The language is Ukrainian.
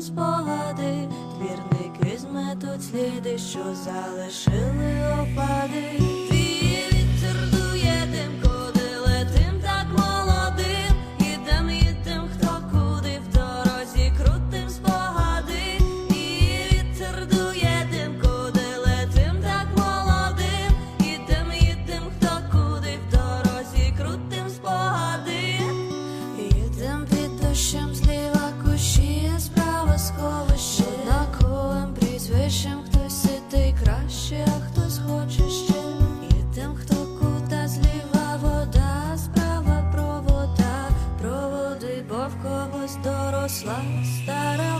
спогади, двірники зметуть сліди, що залишили опади. Твій тим, куди летим, так молодим. Ідем, їдем, хто куди в дорозі крутим спогади. І тим, куди летим, так молодим. Ідем, їдем, хто куди в дорозі крутим спогади. Їдем під дощем в когось доросла стара